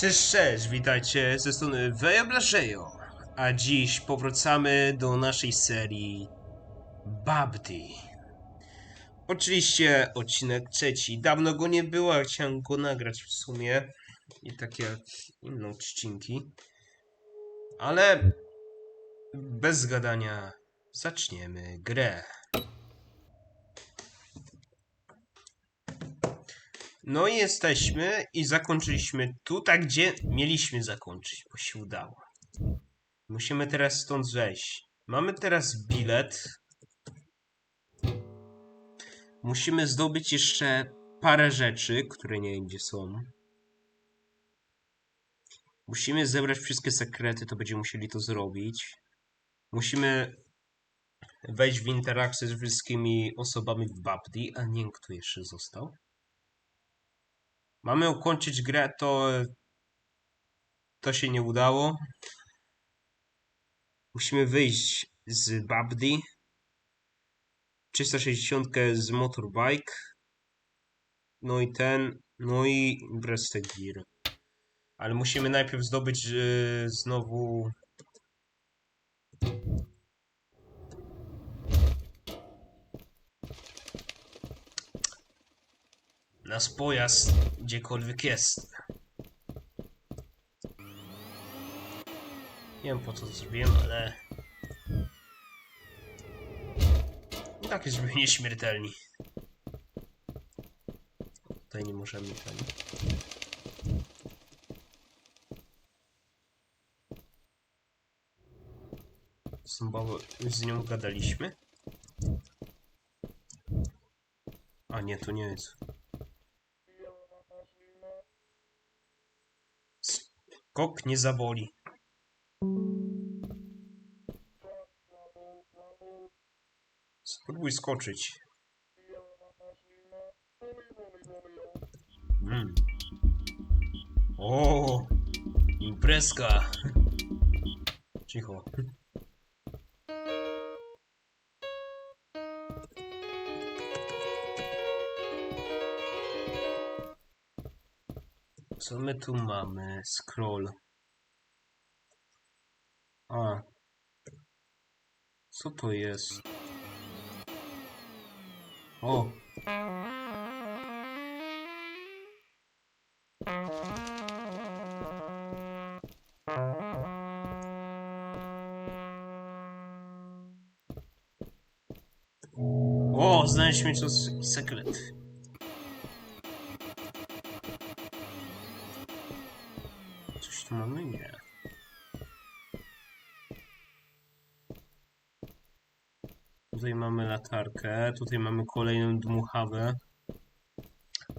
Cześć, cześć, witajcie ze strony Weja. A dziś powracamy do naszej serii Babdy. Oczywiście odcinek trzeci. Dawno go nie było, chciałem go nagrać w sumie. I tak jak inne odcinki. Ale bez gadania zaczniemy grę. No i jesteśmy i zakończyliśmy tutaj, gdzie mieliśmy zakończyć, bo się udało. Musimy teraz stąd zejść. Mamy teraz bilet. Musimy zdobyć jeszcze parę rzeczy, które nie wiem gdzie są. Musimy zebrać wszystkie sekrety, to będziemy musieli to zrobić. Musimy wejść w interakcję z wszystkimi osobami w Babdi, a nie kto jeszcze został. Mamy ukończyć grę, to to się nie udało. Musimy wyjść z Babdi. 360 z Motorbike. No i ten, no i Breasted Gear. Ale musimy najpierw zdobyć yy, znowu nasz pojazd gdziekolwiek jest. Nie wiem po co to zrobiłem, ale... I tak jesteśmy nieśmiertelni. Tutaj nie możemy ten... Z tą babą- z nią gadaliśmy? A nie, to nie jest. Skok nie zaboli. Spróbuj skoczyć. Mm. O, imprezka. Cicho. Co my tu mamy? Scroll. A. Co to jest? O. O, znaleźliśmy coś sekret. Mamy? Nie. Tutaj mamy latarkę, tutaj mamy kolejną dmuchawę.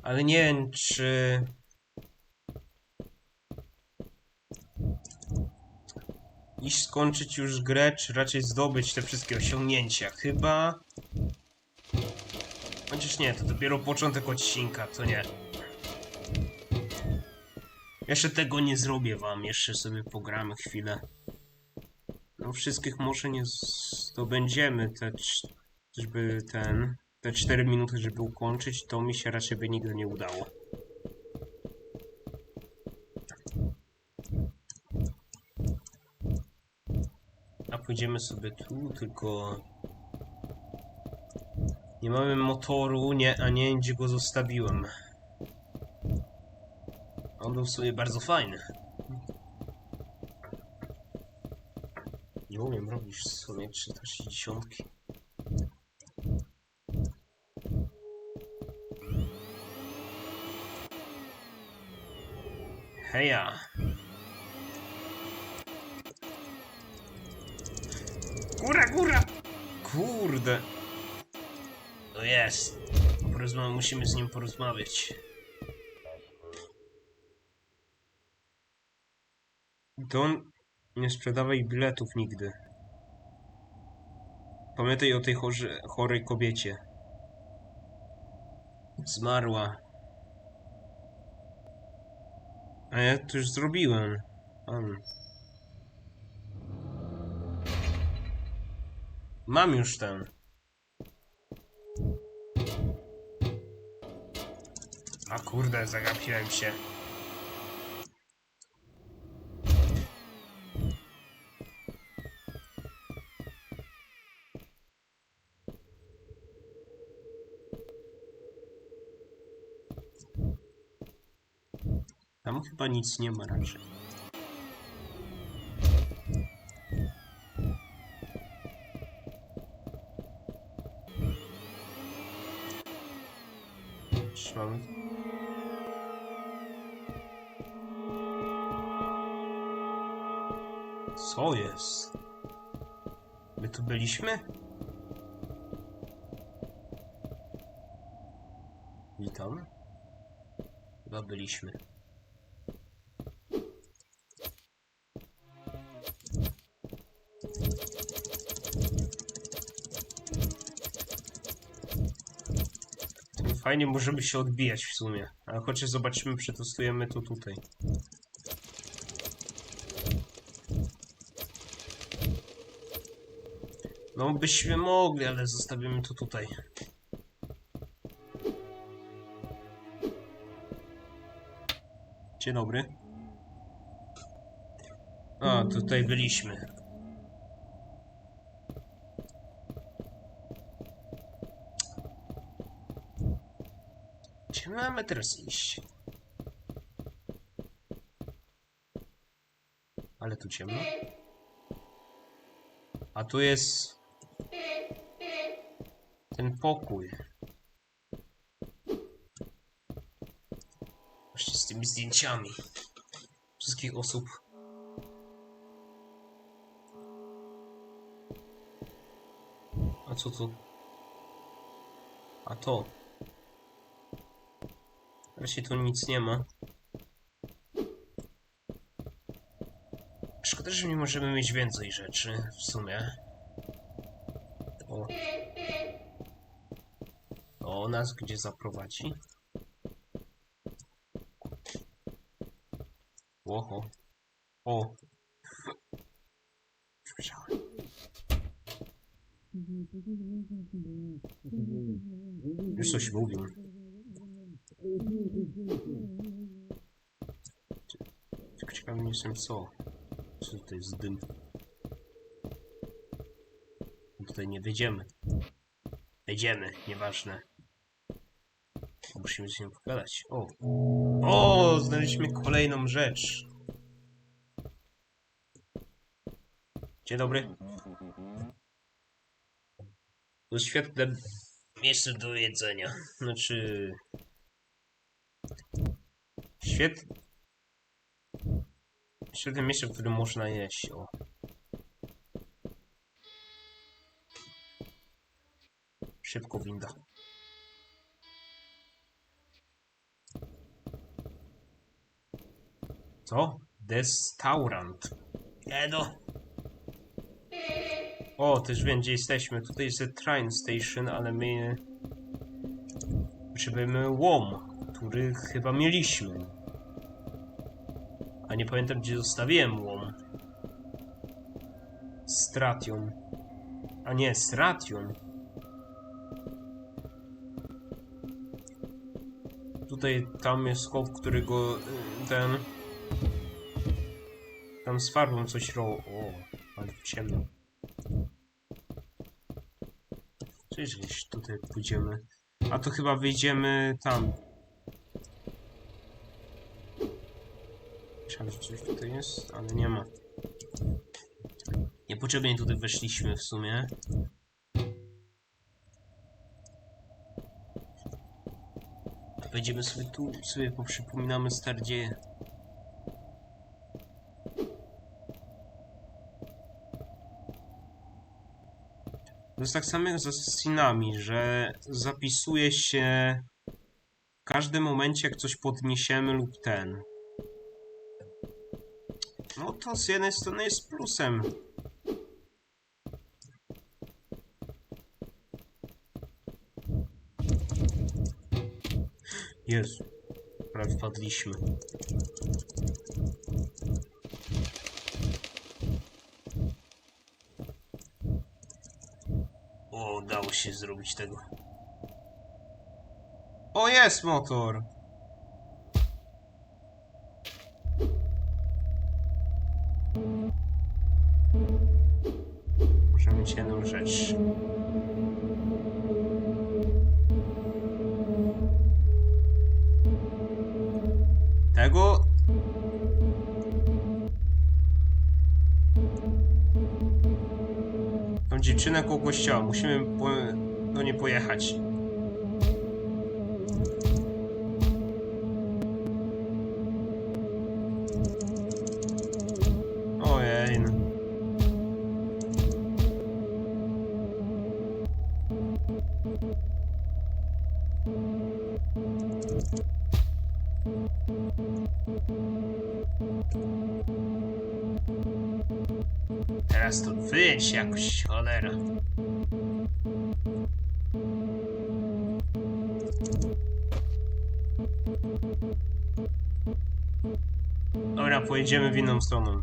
Ale nie wiem, czy... Iść skończyć już grę, czy raczej zdobyć te wszystkie osiągnięcia. Chyba... Chociaż nie, to dopiero początek odcinka, to nie. Jeszcze tego nie zrobię wam, jeszcze sobie pogramy chwilę. No wszystkich może nie zdobędziemy te, żeby ten, te 4 minuty, żeby ukończyć, to mi się raczej by nigdy nie udało. A pójdziemy sobie tu, tylko nie mamy motoru, nie, a nie gdzie go zostawiłem. On był sobie bardzo fajny. Nie umiem robić w sumie 360. Heja! Góra, góra! Kurde! To jest. Porozma musimy z nim porozmawiać. Don, nie sprzedawaj biletów nigdy. Pamiętaj o tej chorze, chorej kobiecie. Zmarła. A ja to już zrobiłem. Mam już ten. A kurde, zagapiłem się. Tam chyba nic nie ma raczej. Trzymamy. Co jest? My tu byliśmy? Witam. Chyba byliśmy. Fajnie możemy się odbijać w sumie. Ale chociaż zobaczymy, przetestujemy to tutaj. No byśmy mogli, ale zostawimy to tutaj. Dzień dobry. A, tutaj byliśmy. Gdzie mamy teraz iść? Ale tu ciemno. A tu jest... Ten pokój. Właśnie z tymi zdjęciami. Wszystkich osób. A co to? A to. Raczej tu nic nie ma. Szkoda, że nie możemy mieć więcej rzeczy w sumie. O. O, nas gdzie zaprowadzi? Oho. O. Słyszałem. Już coś mówił. Tylko ciekawy jestem co. Co to jest dym? Tutaj nie wyjdziemy. Wejdziemy, nieważne. Musimy się pogadać. O! O! Znaleźliśmy kolejną rzecz. Dzień dobry. To świetne miejsce do jedzenia. Znaczy... Świetne... Świetne miejsce, w którym można jeść. O. Szybko winda. Co? Restaurant. No. O, też wiem gdzie jesteśmy. Tutaj jest train station, ale my... Potrzebujemy łom, który chyba mieliśmy. A nie pamiętam gdzie zostawiłem łom. Stration. A nie, Stration. Tutaj, tam jest skop, którego y, ten... Tam z farbą coś ro... O, ale ciemno. Czyż gdzieś tutaj pójdziemy? A to chyba wyjdziemy tam. Myślałem, coś tutaj jest, ale nie ma. Niepotrzebnie tutaj weszliśmy w sumie. Wejdziemy sobie tu, sobie poprzypominamy stare dzieje. To jest tak samo jak z Assassinami, że zapisuje się w każdym momencie, jak coś podniesiemy lub ten. No to z jednej strony jest plusem. Jezu, prawie wpadliśmy. O, udało się zrobić tego. O, jest motor! Muszę mieć jedną rzecz. Tego... Tą dziewczynę koło. Musimy po... do niej pojechać. Dobra, pojedziemy w inną stroną.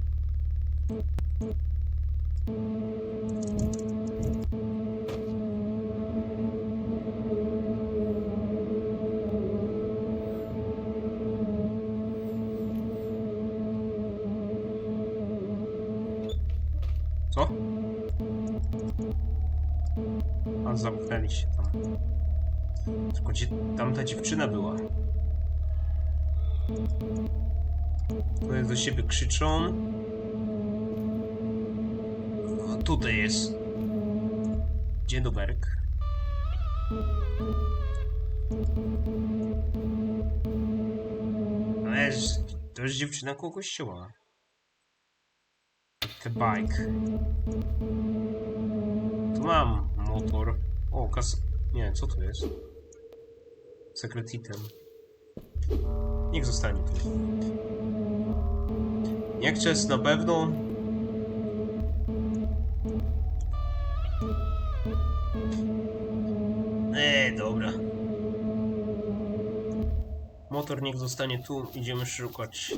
Tamta dziewczyna była? Tutaj do siebie krzyczą. A tutaj jest. Dzień dobry. No jest, to jest dziewczyna koło kościoła. The bike. Tu mam motor. O, kas... Nie, co to jest? Secret item. Niech zostanie tu. Nie chcę na pewno. Eee, dobra. Motor niech zostanie tu, idziemy szukać.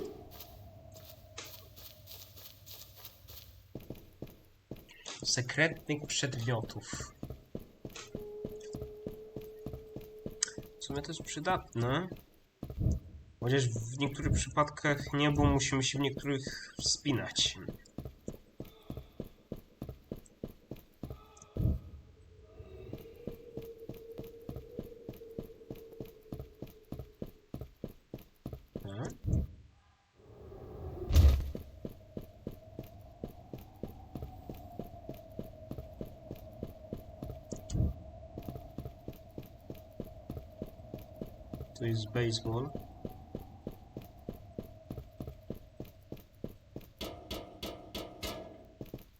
Sekretnych przedmiotów. Sumie jest przydatne. Chociaż w niektórych przypadkach nie, bo musimy się w niektórych wspinać. A? To jest baseball.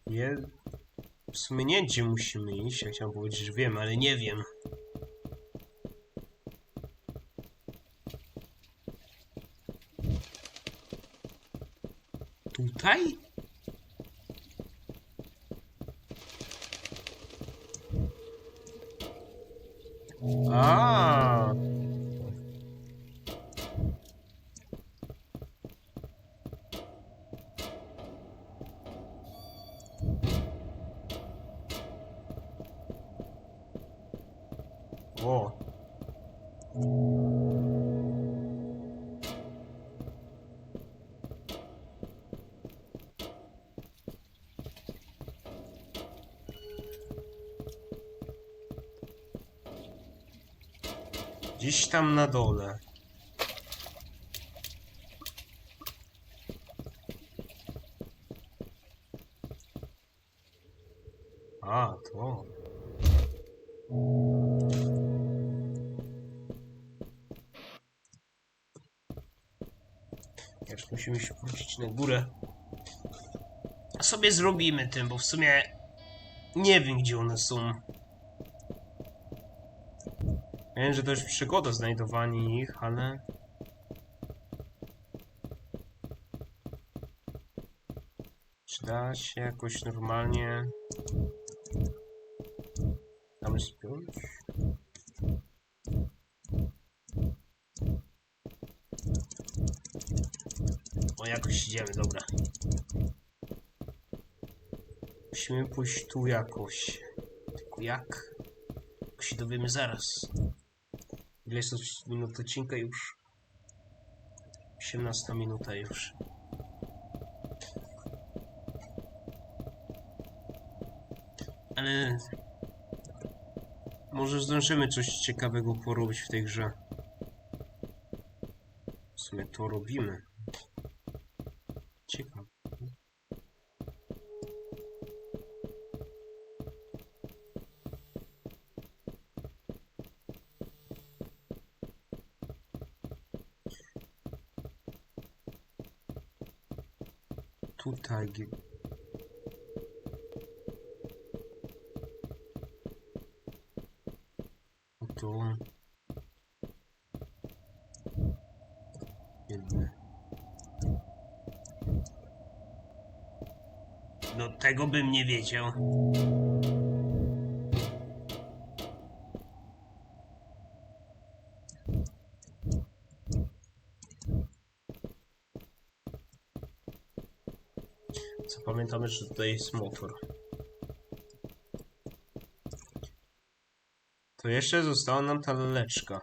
Je... W sumie nie gdzie musimy iść, ja chciałem powiedzieć, że wiem, ale nie wiem. O. Gdzieś tam na dole. Sobie zrobimy tym, bo w sumie nie wiem gdzie one są. Wiem, że to już przygoda znajdowanie ich, ale... Czy da się jakoś normalnie... Tam spiąć? O, jakoś idziemy, dobra. Musimy pójść tu jakoś. Tylko jak? To się dowiemy zaraz. Ile jest minut odcinka już? 18 minuta już. Ale... Może zdążymy coś ciekawego porobić w tej grze. W sumie to robimy. Tutaj. tu. No tego bym nie wiedział. Pamiętamy, że tutaj jest motor. To jeszcze została nam ta laleczka.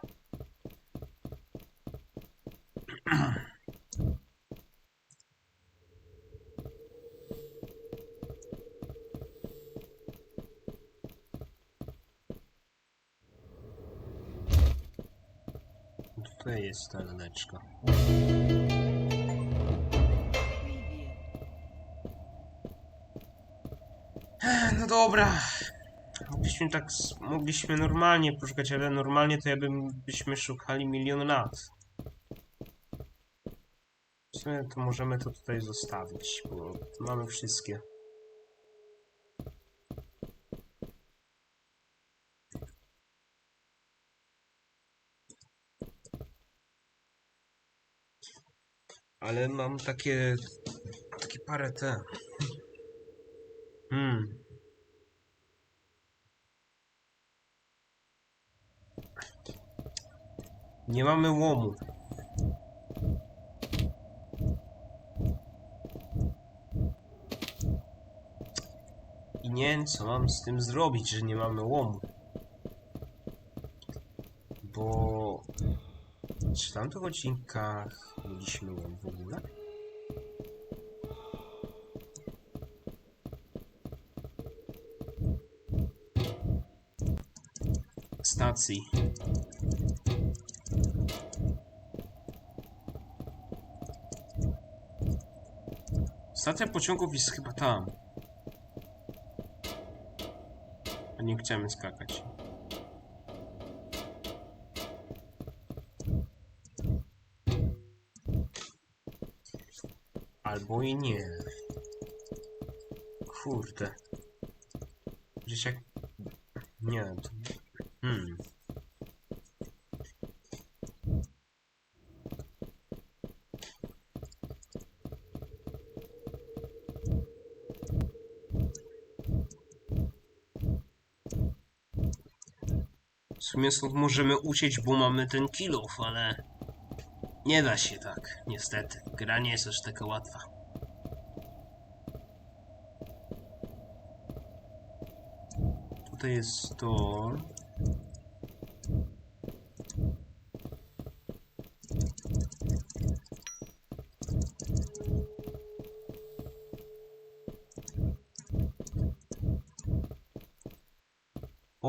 Tutaj jest ta laleczka. Dobra. Mogliśmy tak, mogliśmy normalnie poszukać, ale normalnie to ja bym, byśmy szukali milion lat. W sumie to możemy to tutaj zostawić, bo mamy wszystkie. Ale mam takie, takie parę te. Hmm. Nie mamy łomu. I nie wiem, co mam z tym zrobić, że nie mamy łomu. Bo... Czy w tamtych odcinkach mieliśmy łom w ogóle? Stacji. Stacja pociągów jest chyba tam. A nie chcemy skakać. Albo i nie. Kurde. Gdzieś jak... Nie. Hmm. Stąd możemy uciec, bo mamy ten kilof, ale... Nie da się tak, niestety. Gra nie jest aż taka łatwa. Tutaj jest to...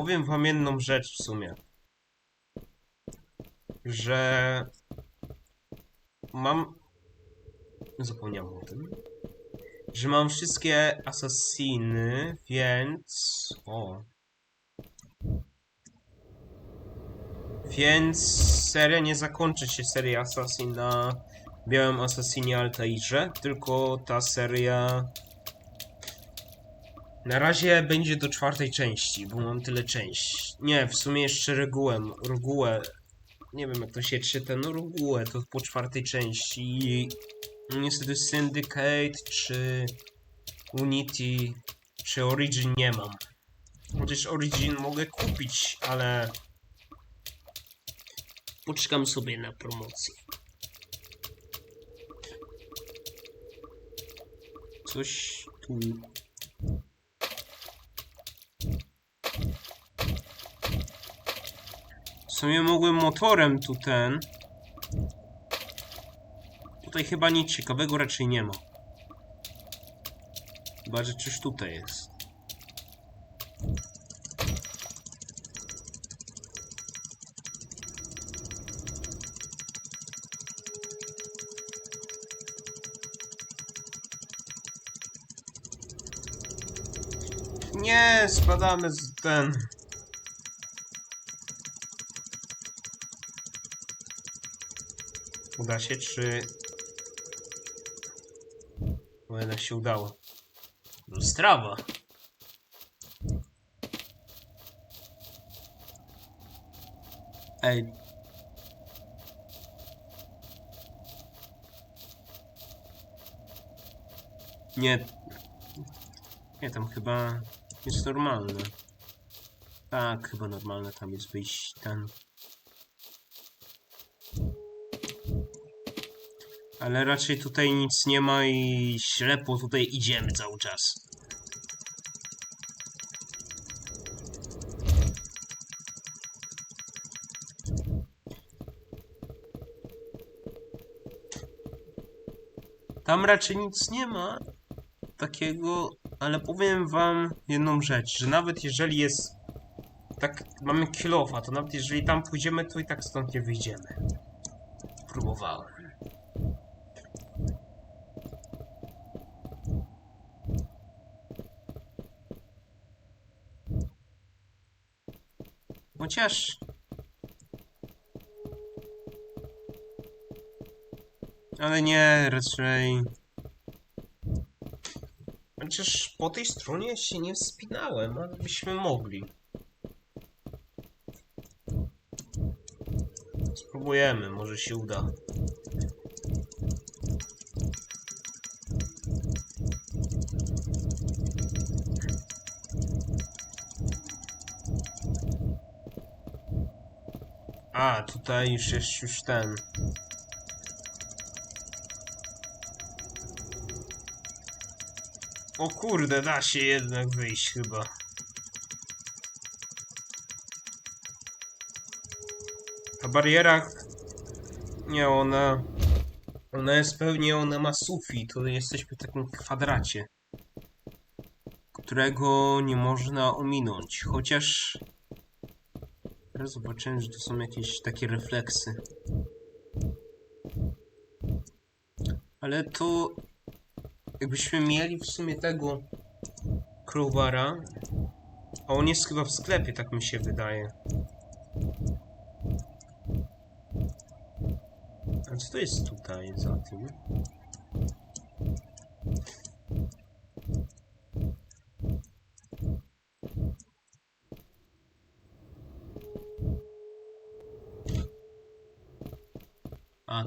Powiem wam jedną rzecz w sumie. Że... Mam... Zapomniałem o tym. Że mam wszystkie asasiny, więc... O. Więc seria nie zakończy się seria Assassin na białym Assassinie Altairze, tylko ta seria na razie będzie do czwartej części, bo mam tyle części. Nie, w sumie jeszcze regułę, regułę, nie wiem jak to się czyta, no regułę to po czwartej części i niestety Syndicate czy Unity czy Origin nie mam. Chociaż Origin mogę kupić, ale poczekam sobie na promocję. Coś tu sumie mogłem motorem tu ten. Tutaj chyba nic ciekawego raczej nie ma. Chyba, że coś tutaj jest. Nie, spadamy z ten. Uda się, czy... O, jednak się udało. No, Strawa. Ej. Nie. Nie, tam chyba jest normalne. Tak, chyba normalne tam jest wyjść ten. Ale raczej tutaj nic nie ma i ślepo tutaj idziemy cały czas. Tam raczej nic nie ma takiego, ale powiem wam jedną rzecz, że nawet jeżeli jest tak, mamy kilofa, to nawet jeżeli tam pójdziemy, to i tak stąd nie wyjdziemy. Próbowałem. Chociaż... Ale nie, raczej... Chociaż po tej stronie się nie wspinałem, ale byśmy mogli. Spróbujemy, może się uda. A, tutaj już jest już ten. O kurde, da się jednak wyjść chyba. Ta bariera... Nie, ona... Ona jest pewnie, ona ma sufit, to jesteśmy w takim kwadracie. Którego nie można ominąć, chociaż... Teraz zobaczyłem, że to są jakieś takie refleksy. Ale to... Jakbyśmy mieli w sumie tego... Crowbara... A on jest chyba w sklepie, tak mi się wydaje. A co to jest tutaj za tym?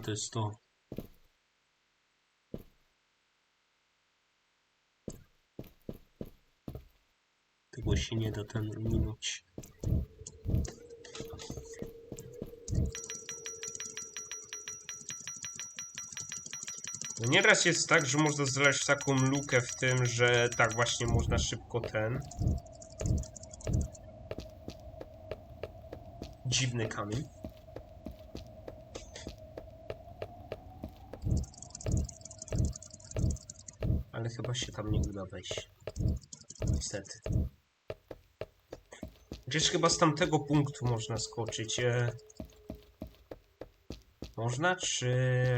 A, to jest to. Tego się nie da ten minąć. No nieraz jest tak, że można znaleźć taką lukę w tym, że tak właśnie można szybko ten... Dziwny kamień. Ale chyba się tam nie uda wejść. Niestety. Gdzieś chyba z tamtego punktu można skoczyć. E... Można, czy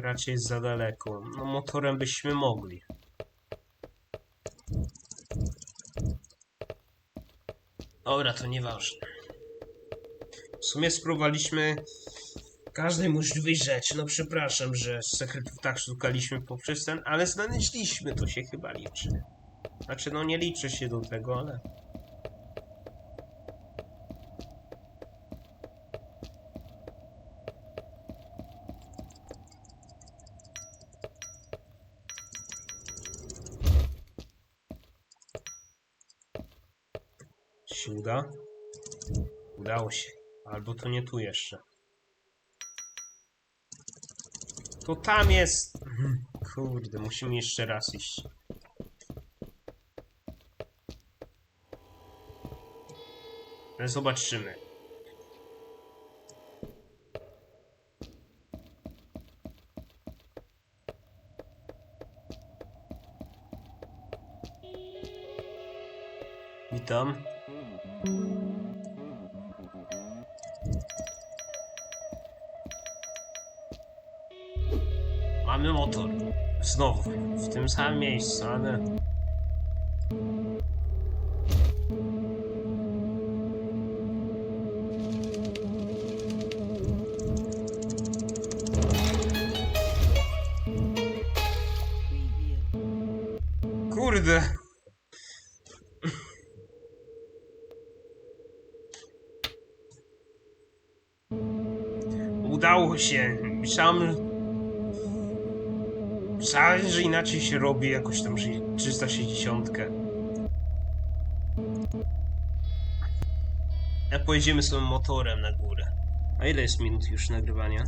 raczej za daleko? No motorem byśmy mogli. Dobra, to nieważne. W sumie spróbowaliśmy każdej możliwej rzeczy. No przepraszam, że sekretów tak szukaliśmy poprzez ten, ale znaleźliśmy, to się chyba liczy. Znaczy, no nie liczy się do tego, ale... Się uda? Udało się. Albo to nie tu jeszcze. To tam jest. Mhm. Kurde, musimy jeszcze raz iść. Zobaczymy. Tym samym miejscu, ale... kurde. Udało się. Myślałem, myślałem, że inaczej się robi jakoś tam że 360. Jak pojedziemy sobie motorem na górę. A ile jest minut już nagrywania?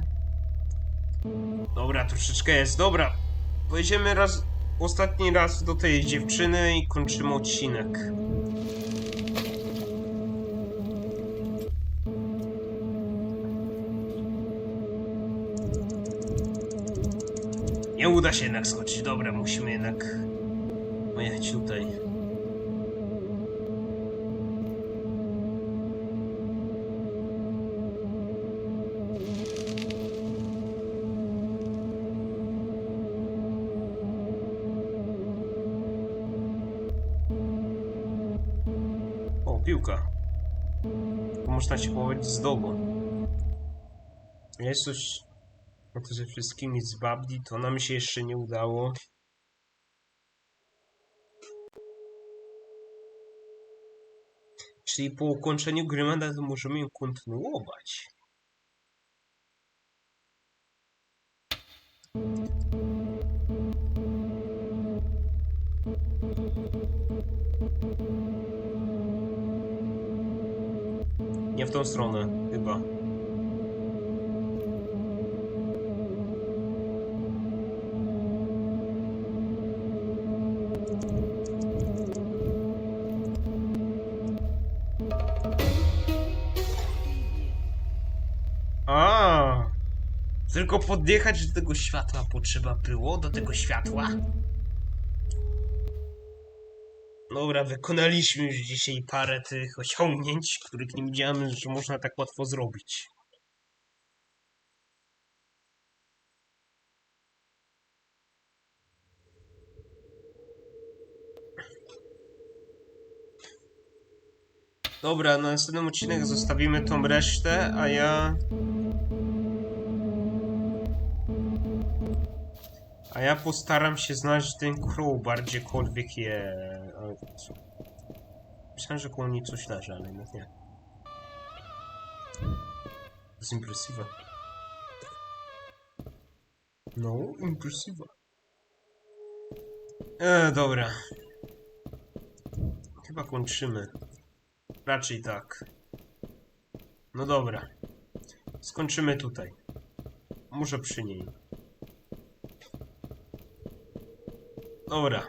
Dobra, troszeczkę jest. Dobra, pojedziemy raz, ostatni raz do tej dziewczyny i kończymy odcinek. Uda się jednak skoczyć. Dobra, musimy jednak pojechać tutaj. O, piłka. Można się położyć z domu. Jest coś... No to ze wszystkimi z Babdi, to nam się jeszcze nie udało. Czyli po ukończeniu gry mandatu możemy ją kontynuować. Nie w tą stronę, tylko podjechać do tego światła potrzeba było, do tego światła. Dobra, wykonaliśmy już dzisiaj parę tych osiągnięć, których nie widziałem, że można tak łatwo zrobić. Dobra, na następnym odcinek zostawimy tą resztę, a ja... A ja postaram się znaleźć ten crowbar, gdziekolwiek je... co- Myślałem, że koło niej coś leży, ale nie. To jest impresywa. No, impresywa. E, dobra. Chyba kończymy. Raczej tak. No dobra. Skończymy tutaj. Może przy niej. Dobra.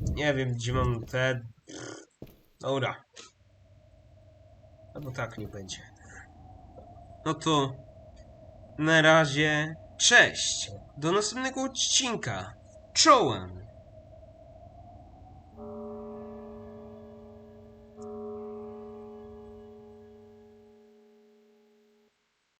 Nie wiem, gdzie mam te... Dobra. Albo tak nie będzie. No to... Na razie... Cześć! Do następnego odcinka. Czołem!